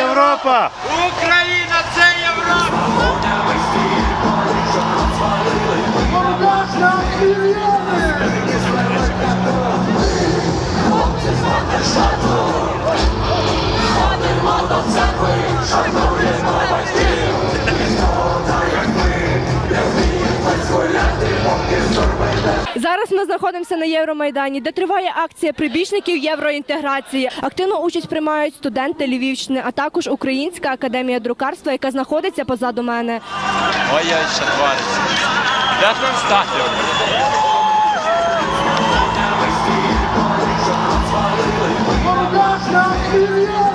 Україна Це Європа! Україна це Європа! Наша мільйони! Зараз ми знаходимося на Євромайдані, де триває акція прибічників євроінтеграції. Активну участь приймають студенти Львівщини, а також Українська академія друкарства, яка знаходиться позаду мене. Ой, що твориться. Де ж нам стати? Наша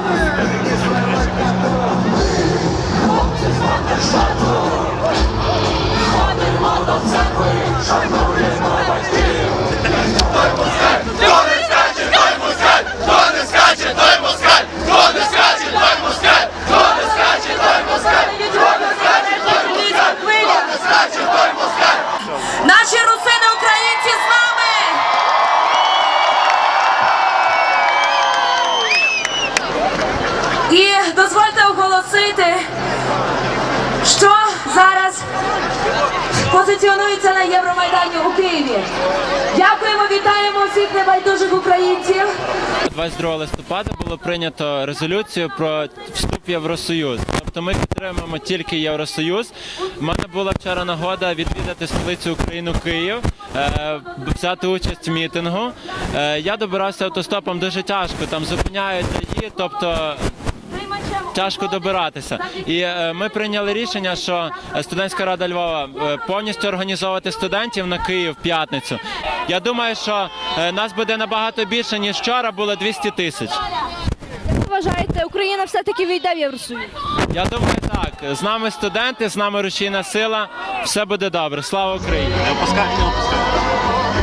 оголосити, що зараз позиціонується на Євромайдані у Києві. Дякуємо, вітаємо всіх небайдужих українців. 22 листопада було прийнято резолюцію про вступ в Євросоюз. Тобто ми підтримуємо тільки Євросоюз. У мене була вчора нагода відвідати столицю України Київ, е, взяти участь в мітингу. Е, Я добирався автостопом дуже тяжко, там зупиняють тобто тяжко добиратися. І е, ми прийняли рішення, що студентська рада Львова е, повністю організовувати студентів на Київ в п'ятницю. Я думаю, що е, нас буде набагато більше ніж вчора було 200 тисяч. Як вважаєте, Україна все-таки війде в Євросоюз? Я думаю, так. З нами студенти, з нами рушійна сила. Все буде добре. Слава Україні! Не опускай, не опускай.